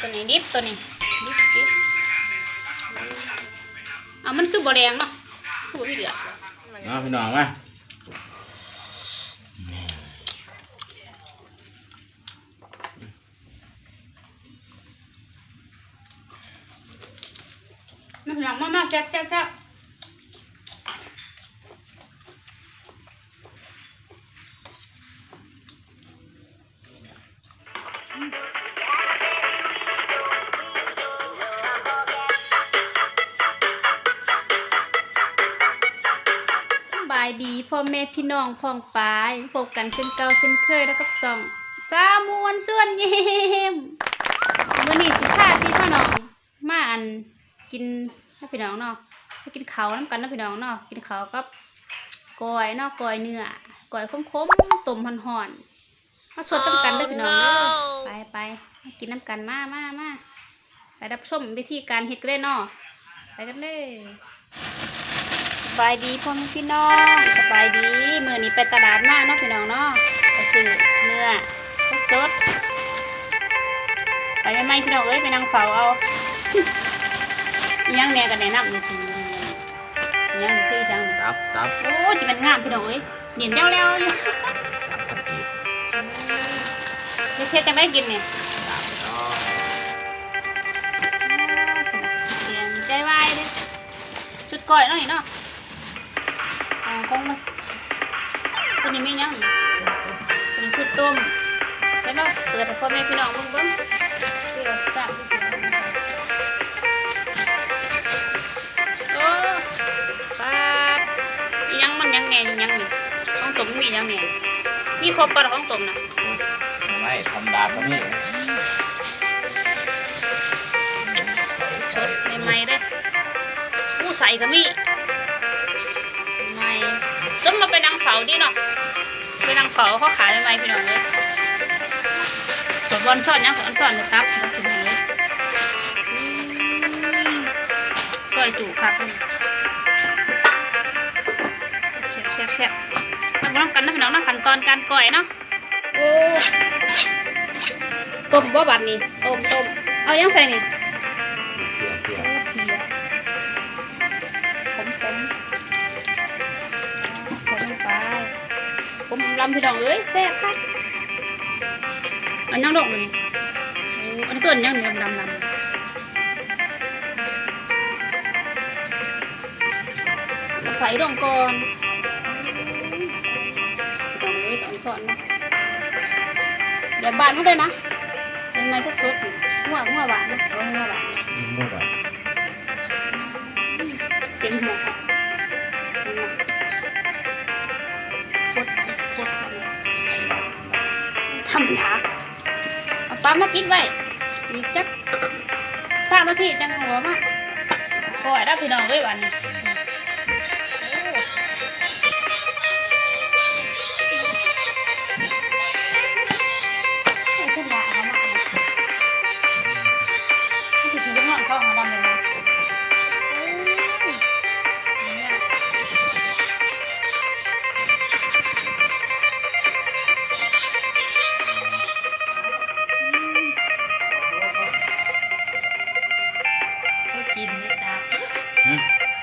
ตัวนี้ดิบตัวนี้ดิบดิบอะมันคือบ่แดงเนาะคือบ่มีเดือดเนาะพี่น้องมามันหนังมากๆแซ่บแซ่บแซ่บายดีพ่อแม่พี่น้องพ้องปายพบกันเช่นเก่าเช่นเคยแล้วกับสองสามวนส่วนเยี่ยมมื้อนี้สิพาพี่พ่อน้องมาอันกินให้พี่น้องเนาะไปกินเขาน้ำกันนาะพี่น้องเนาะกินเขากับกอยเนาะกอยเนื้อกอยขมๆต้มห่อนๆมาสดน้ำกันด้อพี่น้องเด้อไปไปกินน้ำกันมามามาไปรับชมวิธีการเฮ็ดกันเลยเนาะไปกันเลย บายดีพ่อแม่พี่น้องสบายดีมื้อนี้ไปตลาดมาเนาะพี่น้องเนาะไปซื้อเนื้อสดๆไปไม่ไหมพี่น้องเอ้ยไปนั่งเฝ้าเอาอิหยังแหน่กันแนะนำนี่คืออิหยังคือจังนี่ตับตับโอ้จิมันงามพี่น้องเอ้ยเนียนแล้วๆอยู่สามพันกีบเฮ็ดเฮ็ดจังไดกินเนี่ยสามเนาะเสียงใจวายเด้ชุดก้อยเนาะนี่เนาะ อ่าคงมาตัวนี้มีหยังตัวนี้ชุดต้มใช่เนาะเปิดให้พ่อแม่พี่น้องเบิ่งเบิ่งเพื่อทราบที่สิโอ้ปาดอิหยังมันหยังแหน่อิหยังนี่ของต้มมีหยังแหน่มีครบปะของต้มน่ะไม่ธรรมดาก็มีสดใหม่ๆเด้อผู้ใส่ก็มีใหม่ สมมาไปนั่งเผาดิเนาะไปนั่งเผาเขาขายใหม่ๆพี่น้องเลยสดบอลซ่อนยังสอนซ่อนเลยครับเราถึงไหนซอยจู่ครับแซ่บแซ่บๆมาลองกันนะพี่น้องนะขั้นตอนการก่อยเนาะโอ้ต้มบ่บัดนี่ต้มต้มเอายังใส่นี่ำพี่น้องเอ้ยแซ่บครับอันยังดอกเลยโอ้อันนี้เกินยังดำดำดำใส่ดองก่อนต้องเอ้ยต้องสอนนะเดี๋ยวบานเขาเลยนะยังไงก็สดหัวหัวหวานนะหัวหัวหวานยิ่งรู้แบบเต็มหัวำหาเอาปั๊มมาปิดไว้อีกจักสามนาทีจังหัวมากปล่อยได้พี่น้องไว้วันนี้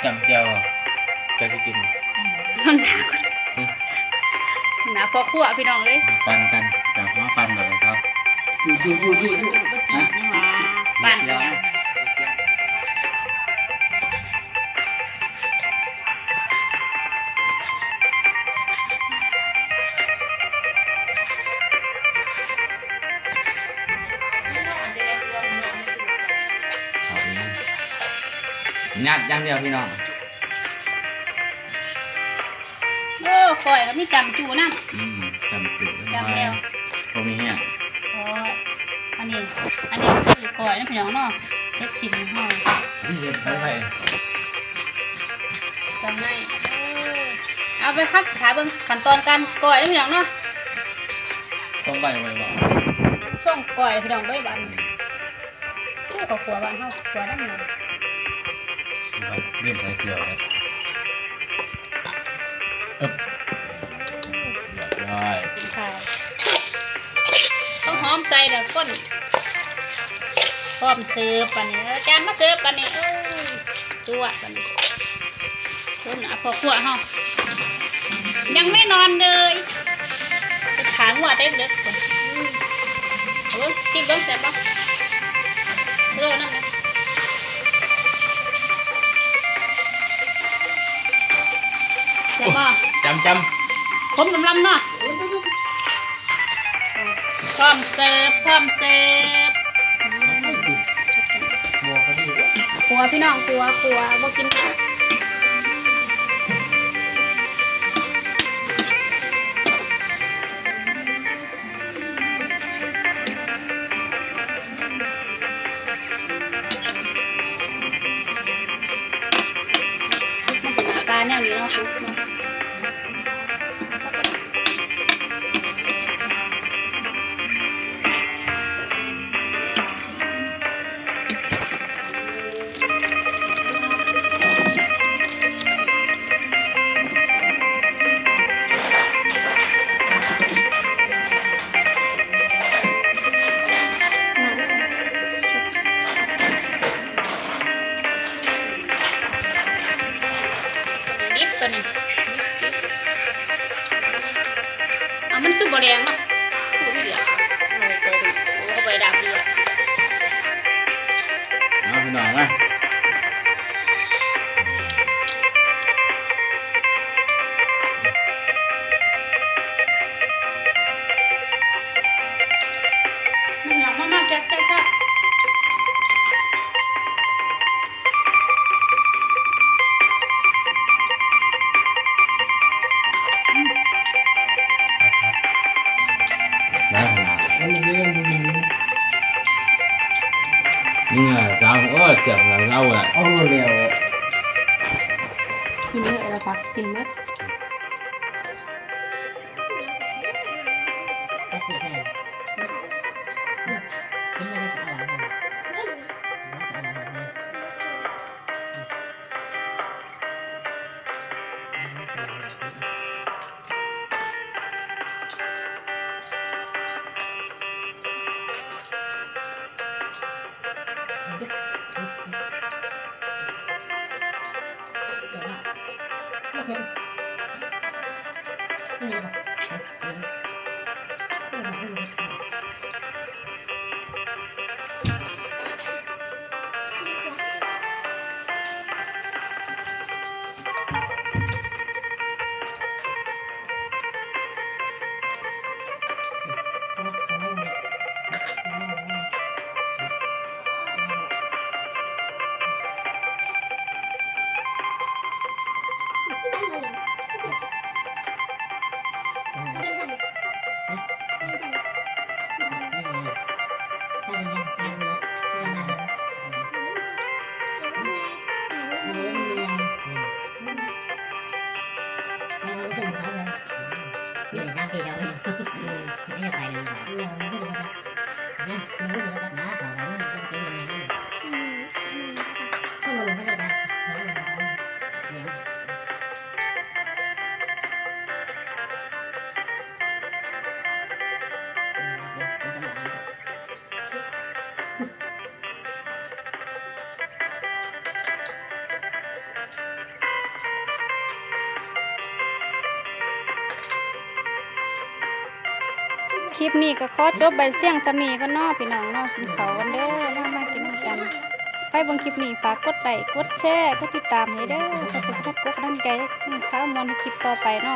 จำเจียวอะจะจะกินข้างหนาก่อนหนาพอขั้วพี่น้องเลยปันกันจากมาปันแบบครับอยู่อยู่อยู่อยู่อยู่ก็จีบนี่หว่าปั่นไปยัง ยัดอย่างเดียวพี่น้องโอ้คอยก็มีจำจูน้ำ อืมจำจุดจำแล้วก็มีเหี้ยโอ้ยอันนี้ อันนี้คือก่อยนะพี่น้องเนาะเล็กชิมห้อยพี่เห็นไปไปจะให้เออเอาไปครับขาเบิ่งขั้นตอนการก่อยนะพี่น้องเนาะต้องไปไว้บ่ช่วงก่อยพี่น้องด้วยบันโอ้เขาขัวบ้านเฮาขัวได้หมด ครับเรื่องใส่เกลือครับอึ๊บเรียบร้อยค่ะต้องหอมใส่แล้วก้นร้อมเสิร์ฟปันนี้เอาจานมาเสิร์ฟปันนี้เอ้ยจวปันนี้คุณอะพอขวเฮายังไม่นอนเลยขางหัวได้เด็กๆก่อนอืมเอาเบิ่งจิ้มเบิ้งแซ่บบ่โรน้ำนะ ซ่บบ่จำจคมกำลำเนาะพร้อมเสิร์ฟพร้อมเสิร์ฟอืมบัวเขาดีเด้อครัวพี่น้องครัวครัวบ่กินข้าวตาแนวนี้เนาะคุก เจ็บหลังเราอะเอาเร็วกินเยอะแล้วพักกินเยอะก็คือให้ คลิปนี้ก็ขอจบใบเสียงจำนีก็นอพี่น้องนอกินเขากันเด้อมามากินน้ำกันไปบางคลิปนี้ฝากกดไลค์กดแชร์กดติดตามให้เด้อขอบคุณทุกำลังใจให้สาวมอนในคลิปต่อไปเนาะ